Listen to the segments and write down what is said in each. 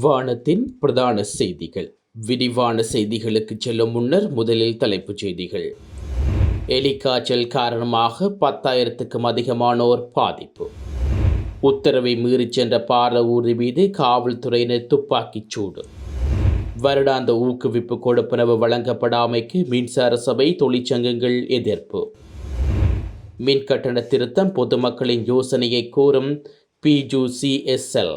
வானத்தின் பிரதான செய்திகள். விரிவான செய்திகளுக்கு செல்லும் முன்னர் முதலில் தலைப்புச் செய்திகள். எலிக்காய்ச்சல் காரணமாக பத்தாயிரத்துக்கும் அதிகமானோர் பாதிப்பு. உத்தரவை மீறிச் சென்ற பாரவூரி மீது காவல்துறையினர் துப்பாக்கிச் சூடு. வருடாந்த ஊக்குவிப்பு கொடுப்பனவு வழங்கப்படாமைக்கு மின்சார சபை தொழிற்சங்கங்கள் எதிர்ப்பு. மின்கட்டண திருத்தம் பொதுமக்களின் யோசனையை கூறும் பிஜூசிஎஸ்எல்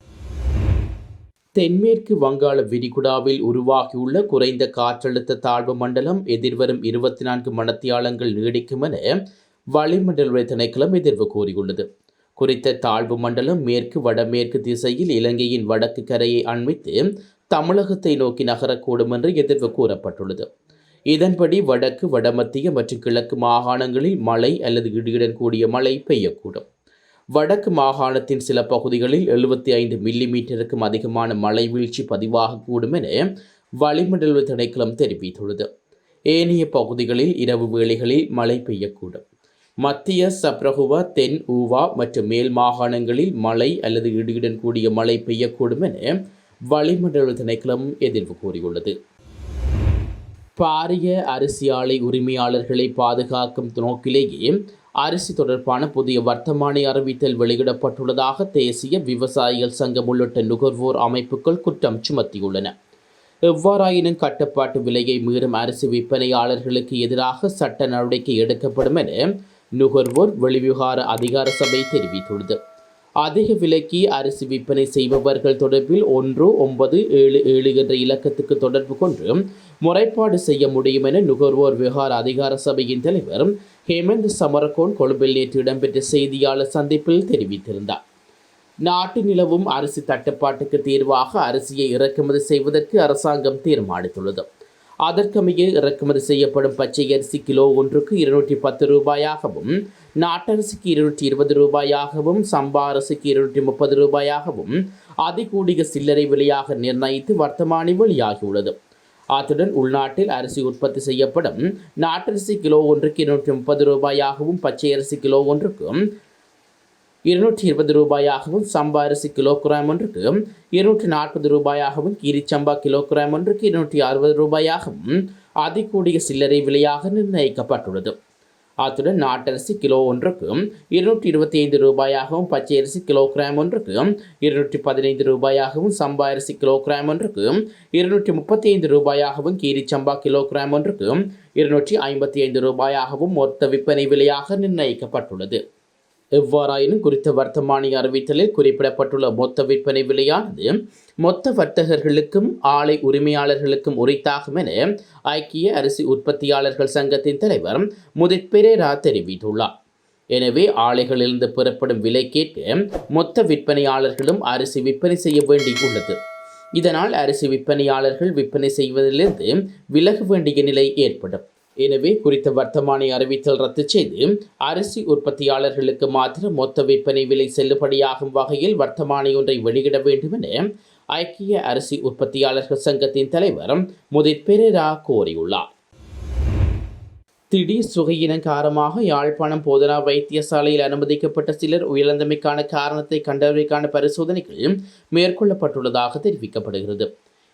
தென்மேற்கு வங்காள விரிகுடாவில் உருவாகியுள்ள குறைந்த காற்றழுத்த தாழ்வு மண்டலம் எதிர்வரும் இருபத்தி நான்கு மணத்தியாலங்கள் நீடிக்கும் என வளிமண்டல திணைக்களம் எதிர்வு கூறியுள்ளது. குறித்த தாழ்வு மண்டலம் மேற்கு வடமேற்கு திசையில் இலங்கையின் வடக்கு கரையை அண்மித்து தமிழகத்தை நோக்கி நகரக்கூடும் என்று எதிர்வு கூறப்பட்டுள்ளது. இதன்படி வடக்கு வடமத்திய மற்றும் கிழக்கு மாகாணங்களில் மழை அல்லது இடியுடன் கூடிய மழை பெய்யக்கூடும். வடக்கு மாகாணத்தின் சில பகுதிகளில் எழுபத்தி ஐந்து மில்லி மீட்டருக்கும் அதிகமான மழை வீழ்ச்சி பதிவாகக்கூடும் என வளிமண்டல திணைக்களம் தெரிவித்துள்ளது. ஏனைய பகுதிகளில் இரவு வேளைகளில் மழை பெய்யக்கூடும். மத்திய சப்ரகுவா தென் ஊவா மற்றும் மேல் மாகாணங்களில் மழை அல்லது இடியுடன் கூடிய மழை பெய்யக்கூடும் என வளிமண்டல திணைக்களம் எதிர்வு கூறியுள்ளது. பாரிய அரிசி ஆலை உரிமையாளர்களை பாதுகாக்கும் நோக்கிலேயே அரிசி தொடர்பான புதிய வர்த்தமானி அறிவித்தல் வெளியிடப்பட்டுள்ளதாக தேசிய விவசாயிகள் சங்கம் உள்ளிட்ட நுகர்வோர் அமைப்புகள் குற்றம் சுமத்தியுள்ளன. எவ்வாறாயினும் கட்டுப்பாட்டு விலையை மீறும் அரிசி விற்பனையாளர்களுக்கு எதிராக சட்ட நடவடிக்கை எடுக்கப்படும் என நுகர்வோர் வெளிவிவகார அதிகார சபை தெரிவித்துள்ளது. அதிக விலைக்கு அரிசி விற்பனை செய்பவர்கள் தொடர்பில் ஒன்று ஒன்பது ஏழு ஏழு என்ற இலக்கத்துக்கு தொடர்பு கொண்டு முறைப்பாடு செய்ய முடியும் என நுகர்வோர் விவகார அதிகார சபையின் தலைவர் ஹேமந்த் சமரகோன் கொழும்பில் நேற்று இடம்பெற்ற செய்தியாளர் சந்திப்பில் தெரிவித்திருந்தார். நாட்டு நிலவும் அரிசி தட்டுப்பாட்டுக்கு தீர்வாக அரிசியை இறக்குமதி செய்வதற்கு அரசாங்கம் தீர்மானித்துள்ளது. அதற்கமைய இறக்குமதி செய்யப்படும் பச்சை அரிசி கிலோ ஒன்றுக்கு இருநூற்றி பத்து ரூபாயாகவும் நாட்டரிசிக்கு இருநூற்றி இருபது ரூபாயாகவும் சம்பா அரிசிக்கு இருநூற்றி முப்பது ரூபாயாகவும் அதிகூடிய சில்லறை விலையாக நிர்ணயித்து வர்த்தமானி வெளியாகியுள்ளது. அத்துடன் உள்நாட்டில் அரிசி உற்பத்தி செய்யப்படும். நாட்டரிசி கிலோ ஒன்றுக்கு இருநூற்றி முப்பது ரூபாயாகவும் பச்சை அரிசி கிலோ ஒன்றுக்கும் இருநூற்றி இருபது ரூபாயாகவும் சம்பா அரிசி கிலோகிராம் ஒன்றுக்கு இருநூற்றி நாற்பது ரூபாயாகவும் கீரிச்சம்பா கிலோகிராம் ஒன்றுக்கு இருநூற்றி அறுபது ரூபாயாகவும் அதிகூடிய சில்லறை விலையாக நிர்ணயிக்கப்பட்டுள்ளது. அத்துடன் நாட்டரிசி கிலோ ஒன்றுக்கும் இருநூற்றி இருபத்தி ஐந்து ரூபாயாகவும் பச்சை அரிசி கிலோகிராம் ஒன்றுக்கும் இருநூற்றி பதினைந்து ரூபாயாகவும் சம்பா அரிசி கிலோகிராம் ஒன்றுக்கும் இருநூற்றி முப்பத்தி ஐந்து ரூபாயாகவும் கீரிச்சம்பா கிலோகிராம் ஒன்றுக்கும் இருநூற்றி ஐம்பத்தி ஐந்து ரூபாயாகவும் மொத்த விற்பனை விலையாக நிர்ணயிக்கப்பட்டுள்ளது. எவ்வாறாயினும் குறித்த வர்த்தமானி அறிவித்தலில் குறிப்பிடப்பட்டுள்ள மொத்த விற்பனை விலையானது மொத்த வர்த்தகர்களுக்கும் ஆலை உரிமையாளர்களுக்கும் உரித்தாகும் என ஐக்கிய அரிசி உற்பத்தியாளர்கள் சங்கத்தின் தலைவர் முதித் பெரேரா தெரிவித்துள்ளார். எனவே ஆலைகளிலிருந்து பெறப்படும் விலை கேட்க மொத்த விற்பனையாளர்களும் அரிசி விற்பனை செய்ய வேண்டியுள்ளது. இதனால் அரிசி விற்பனையாளர்கள் விற்பனை செய்வதிலிருந்து விலக வேண்டிய நிலை ஏற்படும். எனவே குறித்த வர்த்தமானி அறிவித்தல் ரத்து செய்து அரிசி உற்பத்தியாளர்களுக்கு மாத்திரம் மொத்த விற்பனை விலை செல்லுபடியாகும் வகையில் வர்த்தமானி ஒன்றை வெளியிட வேண்டும் என ஐக்கிய அரிசி உற்பத்தியாளர்கள் சங்கத்தின் தலைவர் முதித் பெரேரா கோரியுள்ளார். திடீர் சுகையினம் காரணமாக யாழ்ப்பாணம் போதனா வைத்தியசாலையில் அனுமதிக்கப்பட்ட சிலர் உயிரிழந்தமைக்கான காரணத்தை கண்டறிவதற்கான பரிசோதனைகள் மேற்கொள்ளப்பட்டுள்ளதாக தெரிவிக்கப்படுகிறது.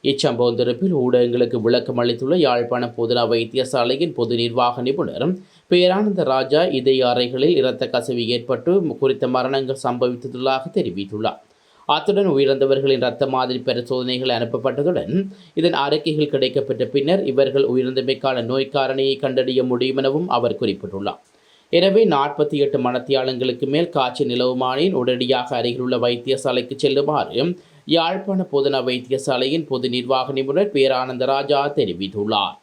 இச்சம்பவம் தொடர்பில் ஊடகங்களுக்கு விளக்கம் அளித்துள்ள யாழ்ப்பாணம் பொதுநா வைத்தியசாலையின் பொது நிர்வாக நிபுணர் பேரானந்த ராஜா இதய அறைகளில் இரத்த கசிவு ஏற்பட்டு குறித்த மரணங்கள் சம்பவித்துள்ளதாக தெரிவித்துள்ளார். அத்துடன் உயிரிழந்தவர்களின் இரத்த மாதிரி பரிசோதனைகள் அனுப்பப்பட்டதுடன் இதன் அறிக்கைகள் கிடைக்கப்பட்ட பின்னர் இவர்கள் உயிரிழந்தமைக்கான நோய் காரணியை கண்டறிய முடியும் எனவும் அவர் குறிப்பிட்டுள்ளார். எனவே நாற்பத்தி எட்டு மணத்தியாளங்களுக்கு மேல் காய்ச்சல் நிலவுமானின் உடனடியாக அருகிலுள்ள வைத்தியசாலைக்கு செல்லுமாறு யாழ்ப்பாண பொதுன வைத்தியசாலையின் பொது நிர்வாக நிபுணர் பேரானந்த ராஜா தெரிவித்துள்ளார்.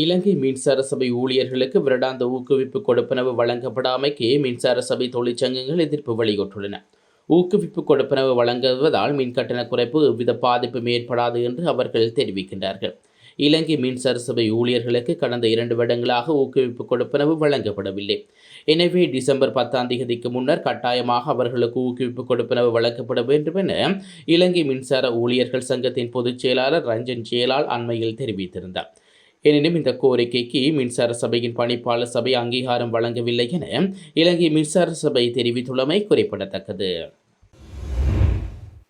இலங்கை மின்சார சபை ஊழியர்களுக்கு வருடாந்த ஊக்குவிப்பு கொடுப்பனவு வழங்கப்படாமைக்கு மின்சார சபை தொழிற்சங்கங்கள் எதிர்ப்பு வெளியிட்டுள்ளன. ஊக்குவிப்பு கொடுப்பனவு வழங்குவதால் மின்கட்டண குறைப்பு எவ்வித பாதிப்பும் ஏற்படாது என்று அவர்கள் தெரிவிக்கின்றார்கள். இலங்கை மின்சார சபை ஊழியர்களுக்கு கடந்த இரண்டு வருடங்களாக ஊக்குவிப்பு கொடுப்பனவு வழங்கப்படவில்லை. எனவே டிசம்பர் பத்தாம் தேதிக்கு முன்னர் கட்டாயமாக அவர்களுக்கு ஊக்குவிப்பு கொடுப்பனவு வழங்கப்பட வேண்டும் என இலங்கை மின்சார ஊழியர்கள் சங்கத்தின் பொதுச் செயலாளர் ரஞ்சன் ஜெயலால் அண்மையில் தெரிவித்திருந்தார். எனினும் இந்த கோரிக்கைக்கு மின்சார சபையின் பணிப்பாளர் சபை அங்கீகாரம் வழங்கவில்லை என இலங்கை மின்சார சபை தெரிவித்துள்ளமை குறிப்பிடத்தக்கது.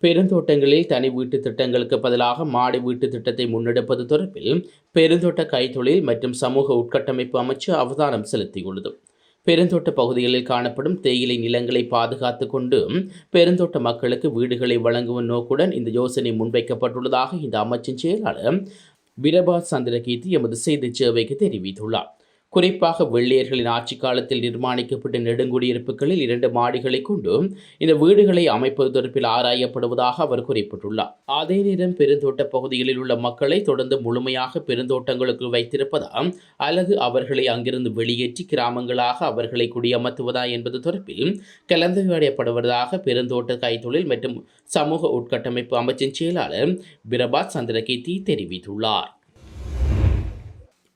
பெருந்தோட்டங்களில் தனி வீட்டு திட்டங்களுக்கு பதிலாக மாடி வீட்டு திட்டத்தை முன்னெடுப்பது தொடர்பில் பெருந்தோட்ட கைத்தொழில் மற்றும் சமூக உட்கட்டமைப்பு அமைச்சு அவதானம் செலுத்தியுள்ளது. பெருந்தோட்ட பகுதிகளில் காணப்படும் தேயிலை நிலங்களை பாதுகாத்து கொண்டு பெருந்தோட்ட மக்களுக்கு வீடுகளை வழங்கும் நோக்குடன் இந்த யோசனை முன்வைக்கப்பட்டுள்ளதாக இந்த அமைச்சின் செயலாளர் பிரபாத் சந்திரகீர்த்தி எமது செய்தி சேவைக்கு தெரிவித்துள்ளார். குறிப்பாக வெள்ளையர்களின் ஆட்சி காலத்தில் நிர்மாணிக்கப்பட்ட நெடுங்குடியிருப்புகளில் இரண்டு மாடிகளை கொண்டு இந்த வீடுகளை அமைப்பது தொடர்பில் ஆராயப்படுவதாக அவர் குறிப்பிட்டுள்ளார். அதே நேரம் பெருந்தோட்ட பகுதிகளில் உள்ள மக்களை தொடர்ந்து முழுமையாக பெருந்தோட்டங்களுக்கு வைத்திருப்பதால் அல்லது அவர்களை அங்கிருந்து வெளியேற்றி கிராமங்களாக அவர்களை குடியமர்த்துவதா என்பது தொடர்பில் கலந்துரையாடப்படுவதாக பெருந்தோட்ட கைத்தொழில் மற்றும் சமூக உட்கட்டமைப்பு அமைச்சின் செயலாளர் பிரபாத் சந்திரகீர்த்தி தெரிவித்துள்ளார்.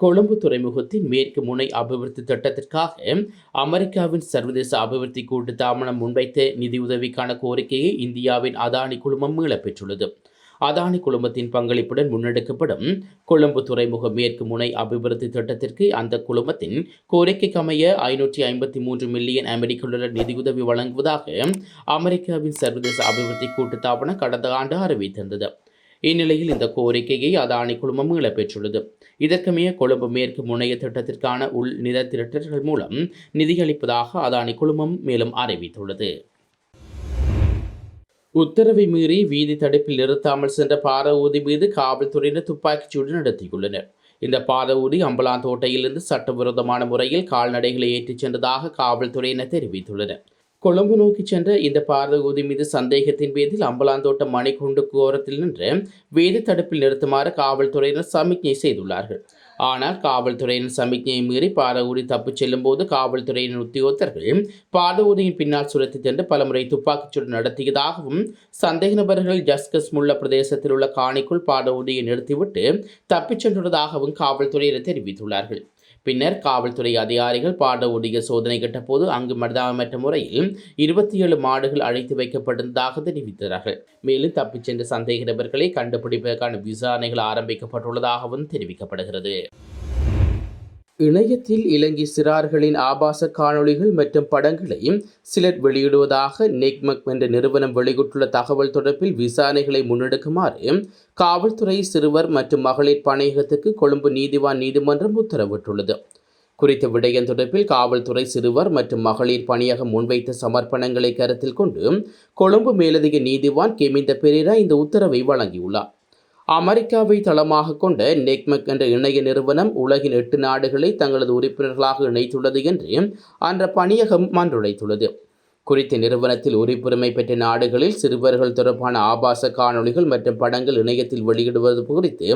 கொழும்பு துறைமுகத்தின் மேற்கு முனை அபிவிருத்தி திட்டத்திற்காக அமெரிக்காவின் சர்வதேச அபிவிருத்தி கூட்டு தாமனம் முன்வைத்த நிதியுதவிக்கான கோரிக்கையை இந்தியாவின் அதானி குழுமம் மீளப்பெற்றுள்ளது அதானி குழுமத்தின் பங்களிப்புடன் முன்னெடுக்கப்படும் கொழும்பு துறைமுக மேற்கு முனை அபிவிருத்தி திட்டத்திற்கு அந்த குழுமத்தின் கோரிக்கைக்கு அமைய ஐநூற்றி ஐம்பத்தி மூன்று மில்லியன் அமெரிக்க டாலர் நிதியுதவி வழங்குவதாக அமெரிக்காவின் சர்வதேச அபிவிருத்தி கூட்டுத்தாபனம் கடந்த ஆண்டு அறிவித்திருந்தது. இந்நிலையில் இந்த கோரிக்கையை அதானி குழுமம் மீளப்பெற்றுள்ளது இதற்குமே கொழும்பு மேற்கு முனைய திட்டத்திற்கான உள் நில திரட்டல்கள் மூலம் நிதியளிப்பதாக அதானி குழுமம் மேலும் அறிவித்துள்ளது. உத்தரவை மீறி வீதி தடுப்பில் நிறுத்தாமல் சென்ற பார ஊதி மீது காவல்துறையினர் துப்பாக்கிச்சூடு நடத்தியுள்ளனர். இந்த பாத ஊதி அம்பலாந்தோட்டையிலிருந்து சட்டவிரோதமான முறையில் கால்நடைகளை ஏற்றிச் சென்றதாக காவல்துறையினர் தெரிவித்துள்ளனர். கொழும்பு நோக்கி சென்ற இந்த பாரதகூதி மீது சந்தேகத்தின் பேரில் அம்பலாந்தோட்டம் மணிக்குண்டு கோரத்தில் நின்று வேதி தடுப்பில் நிறுத்துமாறு காவல்துறையினர் சமிக்ஞை செய்துள்ளார்கள். ஆனால் காவல்துறையினர் சமிக்ஞையை மீறி பாரவூதி தப்பிச் செல்லும் போது காவல்துறையின் உத்தியோகத்தர்கள் பாதவூதியின் பின்னால் சுரத்தி சென்று பலமுறை துப்பாக்கிச்சூடு நடத்தியதாகவும் சந்தேக நபர்கள் ஜஸ்கஸ் முள்ள பிரதேசத்தில் உள்ள காணிக்குள் பாதவூதியை நிறுத்திவிட்டு தப்பிச் சென்றுள்ளதாகவும் காவல்துறையினர் தெரிவித்துள்ளார்கள். பின்னர் காவல்துறை அதிகாரிகள் பாடவுடைய சோதனை கட்டபோது அங்கு மனிதாபமற்ற முறையில் இருபத்தி ஏழு மாடுகள் அழைத்து வைக்கப்பட்டிருந்ததாக தெரிவித்தார்கள் மேலும் தப்பிச் சென்ற சந்தேக நபர்களை கண்டுபிடிப்பதற்கான விசாரணைகள் ஆரம்பிக்கப்பட்டுள்ளதாகவும் தெரிவிக்கப்படுகிறது. இணையத்தில் இலங்கை சிறார்களின் ஆபாச காணொளிகள் மற்றும் படங்களையும் சிலர் வெளியிடுவதாக நெக்மக் என்ற நிறுவனம் வெளியிட்டுள்ள தகவல் தொடர்பில் விசாரணைகளை முன்னெடுக்குமாறு காவல்துறை சிறுவர் மற்றும் மகளிர் பணியகத்துக்கு கொழும்பு நீதிவான் நீதிமன்றம் உத்தரவிட்டுள்ளது. குறித்த விடயம் தொடர்பில் காவல்துறை சிறுவர் மற்றும் மகளிர் பணியகம் முன்வைத்த சமர்ப்பணங்களை கருத்தில் கொண்டு கொழும்பு மேலதிக நீதிவான் கெமிந்த பெரேரா இந்த உத்தரவை வழங்கியுள்ளார். அமெரிக்காவை தளமாக கொண்ட நெக்மெக் என்ற இணைய நிறுவனம் உலகின் எட்டு நாடுகளை தங்களது உறுப்பினர்களாக இணைத்துள்ளது என்று அந்த பணியகம் மன்றுழைத்துள்ளது. குறித்த நிறுவனத்தில் உரிப்புரிமை பெற்ற நாடுகளில் சிறுவர்கள் தொடர்பான ஆபாச காணொளிகள் மற்றும் படங்கள் இணையத்தில் வெளியிடுவது குறித்து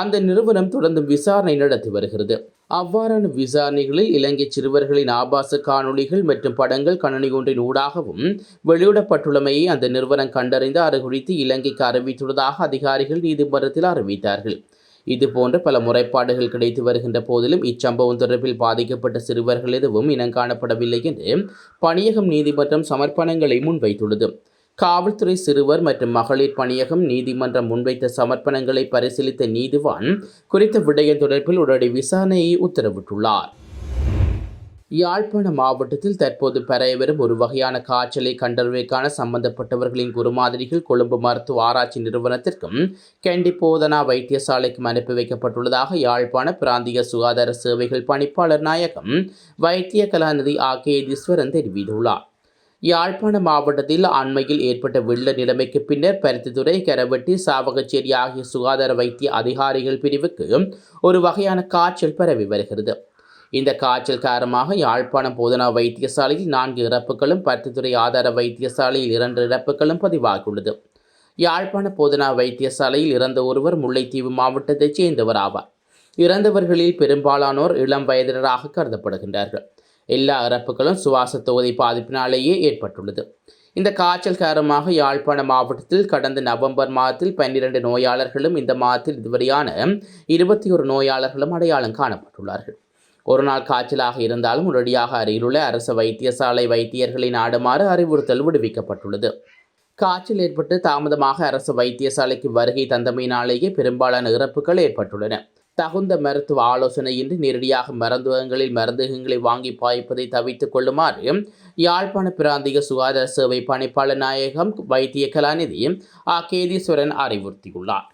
அந்த நிறுவனம் தொடர்ந்து விசாரணை நடத்தி வருகிறது. அவ்வாறான விசாரணைகளில் இலங்கை சிறுவர்களின் ஆபாச காணொளிகள் மற்றும் படங்கள் கணனி ஒன்றின் ஊடாகவும் வெளியிடப்பட்டுள்ளமையை அந்த நிறுவனம் கண்டறிந்து அது குறித்து இலங்கைக்கு அறிவித்துள்ளதாக அதிகாரிகள் நீதிமன்றத்தில் அறிவித்தார்கள். இது போன்ற பல முறைப்பாடுகள் கிடைத்து வருகின்ற போதிலும் இச்சம்பவம் தொடர்பில் பாதிக்கப்பட்ட சிறுவர்கள் எதுவும் இனங்காணப்படவில்லை என்று பணியகம் நீதிமன்றம் சமர்ப்பணங்களை முன்வைத்துள்ளது. காவல்துறை சிறுவர் மற்றும் மகளிர் பணியகம் நீதிமன்றம் முன்வைத்த சமர்ப்பணங்களை பரிசீலித்த நீதிவான் குறித்த விடயம் தொடர்பில் உடனடி விசாரணையை உத்தரவிட்டுள்ளார். யாழ்ப்பாண மாவட்டத்தில் தற்போது பரவி ஒரு வகையான காய்ச்சலை கண்டறிவதற்கான சம்பந்தப்பட்டவர்களின் குருமாதிரிகள் கொழும்பு மருத்துவ ஆராய்ச்சி நிறுவனத்திற்கும் கெண்டி போதனா வைத்தியசாலைக்கும் அனுப்பி வைக்கப்பட்டுள்ளதாக யாழ்ப்பாண பிராந்திய சுகாதார சேவைகள் பணிப்பாளர் நாயகம் வைத்திய கலாநிதி ஆ. கே. ஈஸ்வரன் தெரிவித்துள்ளார். யாழ்ப்பாண மாவட்டத்தில் அண்மையில் ஏற்பட்ட வெள்ள நிலைமைக்கு பின்னர் பருத்தித்துறை கரவெட்டி சாவகச்சேரி ஆகிய சுகாதார வைத்திய அதிகாரிகள் பிரிவுக்கு ஒரு வகையான காய்ச்சல் பரவி வருகிறது. இந்த காய்ச்சல் காரணமாக யாழ்ப்பாணம் போதனா வைத்தியசாலையில் நான்கு இறப்புகளும் பருத்தித்துறை ஆதார வைத்தியசாலையில் இரண்டு இறப்புகளும் பதிவாகியுள்ளது. யாழ்ப்பாண போதனா வைத்தியசாலையில் இறந்த ஒருவர் முல்லைத்தீவு மாவட்டத்தைச் சேர்ந்தவர் ஆவார். இறந்தவர்களில் பெரும்பாலானோர் இளம் வயதினராக கருதப்படுகின்றார்கள். எல்லா இறப்புகளும் சுவாச தொகுதி பாதிப்பினாலேயே ஏற்பட்டுள்ளது. இந்த காய்ச்சல் காரணமாக யாழ்ப்பாண மாவட்டத்தில் கடந்த நவம்பர் மாதத்தில் பன்னிரண்டு நோயாளர்களும் இந்த மாதத்தில் இதுவரையான இருபத்தி ஒரு நோயாளர்களும் அடையாளம் காணப்பட்டுள்ளார்கள். ஒரு நாள் காய்ச்சலாக இருந்தாலும் உடனடியாக அருகிலுள்ள அரசு வைத்தியசாலை வைத்தியர்களை நாடுமாறு அறிவுறுத்தல் விடுவிக்கப்பட்டுள்ளது. காய்ச்சல் ஏற்பட்டு தாமதமாக அரசு வைத்தியசாலைக்கு வருகை தந்தமையினாலேயே பெரும்பாலான இறப்புகள் ஏற்பட்டுள்ளன. தகுந்த மருத்துவ ஆலோசனையின்றி நேரடியாக மருந்துகங்களில் மருந்துகங்களை வாங்கி பாய்ப்பதை தவித்துக் கொள்ளுமாறு யாழ்ப்பாண பிராந்திய சுகாதார சேவை பணிப்பாளர் நாயகம் வைத்திய கலாநிதி ஆ. கேதீஸ்வரன் அறிவுறுத்தியுள்ளார்.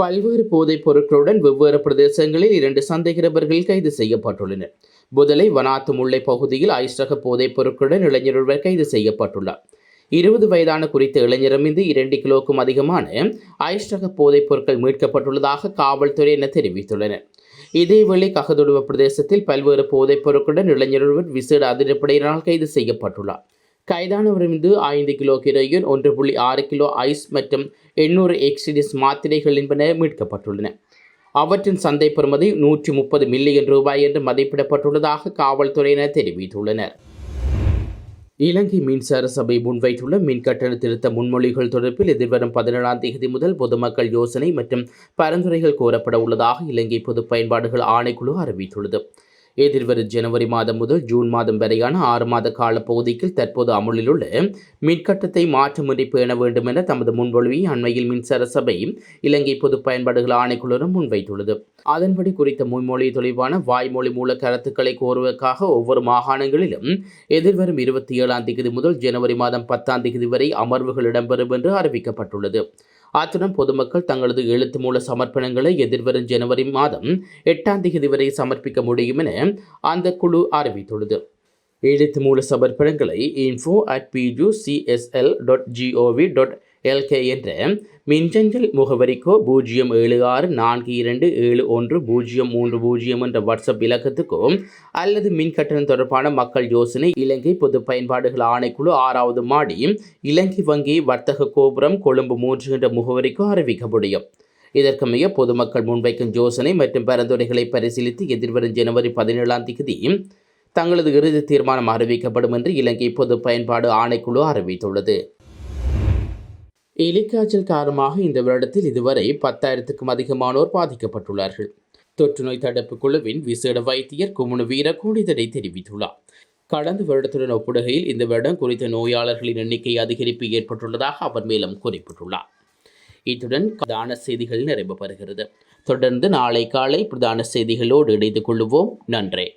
பல்வேறு போதைப் பொருட்களுடன் வெவ்வேறு பிரதேசங்களில் இரண்டு சந்தேகநபர்கள் கைது செய்யப்பட்டுள்ளனர். புதலை வனாத்து முல்லை பகுதியில் ஐஸ்ரக போதைப் பொருட்களுடன் இளைஞர் ஒருவர் கைது செய்யப்பட்டுள்ளார். இருபது வயதான குறித்த இளைஞரமிருந்து இரண்டு கிலோக்கும் அதிகமான ஐஸ்ரக போதைப் பொருட்கள் மீட்கப்பட்டுள்ளதாக காவல்துறையினர் தெரிவித்துள்ளனர். இதேவேளை ககதுடுவ பிரதேசத்தில் பல்வேறு போதைப் பொருட்களுடன் இளைஞர் ஒருவர் விசேட அதிரப்படையினால் கைது செய்யப்பட்டுள்ளார். கைதானவரிடமிருந்து ஐந்து கிலோ கிரையின் ஒன்று புள்ளி ஆறு கிலோ ஐஸ் மற்றும் எண்ணூறு எக்ஸிடிஸ் மாத்திரைகள் என்பன மீட்கப்பட்டுள்ளன. அவற்றின் சந்தை பெறுமதி நூற்றி முப்பது மில்லியன் ரூபாய் என்று மதிப்பிடப்பட்டுள்ளதாக காவல்துறையினர் தெரிவித்துள்ளனர். இலங்கை மின்சார சபை முன்வைத்துள்ள மின் கட்டண திருத்த முன்மொழிகள் தொடர்பில் எதிர்வரும் பதினேழாம் தேதி முதல் பொதுமக்கள் யோசனை மற்றும் பரிந்துரைகள் கோரப்பட உள்ளதாக இலங்கை பொது பயன்பாடுகள் ஆணைக்குழு அறிவித்துள்ளது. எதிர்வரும் ஜனவரி மாதம் முதல் ஜூன் மாதம் வரையான ஆறு மாத கால பகுதிக்கு தற்போது அமுலில் உள்ள மின்கட்டத்தை மாற்றமின்றி பேண வேண்டும் என தமது முன்மொழிவை அண்மையில் மின்சார சபை இலங்கை பொது பயன்பாடுகள் ஆணைக்குழுவும் முன்வைத்துள்ளது. அதன்படி குறித்த முன்மொழி தொடர்பான வாய்மொழி மூல கருத்துக்களை கோருவதற்காக ஒவ்வொரு மாகாணங்களிலும் எதிர்வரும் இருபத்தி ஏழாம் தேதி முதல் ஜனவரி மாதம் பத்தாம் தேதி வரை அமர்வுகள் இடம்பெறும் என்று அறிவிக்கப்பட்டுள்ளது. அத்துடன் பொதுமக்கள் தங்களது எழுத்து மூல சமர்ப்பணங்களை எதிர்வரும் ஜனவரி மாதம் எட்டாம் தேதி வரை சமர்ப்பிக்க முடியும் என அந்த குழு அறிவித்துள்ளது. எழுத்து மூல சமர்ப்பணங்களை info at PU CSL dot gov dot LK என்ற மின்சஞ்சல் முகவரிக்கோ பூஜ்ஜியம் ஏழு ஆறு நான்கு இரண்டு ஏழு ஒன்று பூஜ்ஜியம் மூன்று பூஜ்ஜியம் என்ற வாட்ஸ்அப் இலக்கத்துக்கோ அல்லது மின் கட்டணம் தொடர்பான மக்கள் யோசனை இலங்கை பொது பயன்பாடுகள் ஆணைக்குழு ஆறாவது மாடி இலங்கை வங்கி வர்த்தக கோபுரம் கொழும்பு மூன்று என்ற முகவரிக்கோ அறிவிக்க முடியும். இதற்கு மிக பொதுமக்கள் முன்வைக்கும் யோசனை மற்றும் பரிந்துரைகளை பரிசீலித்து எதிர்வரும் ஜனவரி பதினேழாம் தேதி தங்களது இறுதி தீர்மானம் அறிவிக்கப்படும் என்று இலங்கை பொது பயன்பாடு ஆணைக்குழு அறிவித்துள்ளது. எலிக்காய்ச்சல் காரணமாக இந்த வருடத்தில் இதுவரை பத்தாயிரத்துக்கும் அதிகமானோர் பாதிக்கப்பட்டுள்ளார்கள். தொற்று நோய் தடுப்பு குழுவின் விசேட வைத்தியர் குமுனு வீரகோடி இதனை தெரிவித்துள்ளார். கடந்த வருடத்துடன் ஒப்பிடுகையில் இந்த வருடம் குறித்த நோயாளர்களின் எண்ணிக்கை அதிகரிப்பு ஏற்பட்டுள்ளதாக அவர் மேலும் குறிப்பிட்டுள்ளார். இத்துடன் பிரதான செய்திகள் நிறைவு பெறுகிறது தொடர்ந்து நாளை காலை பிரதான செய்திகளோடு இணைந்து கொள்வோம். நன்றி.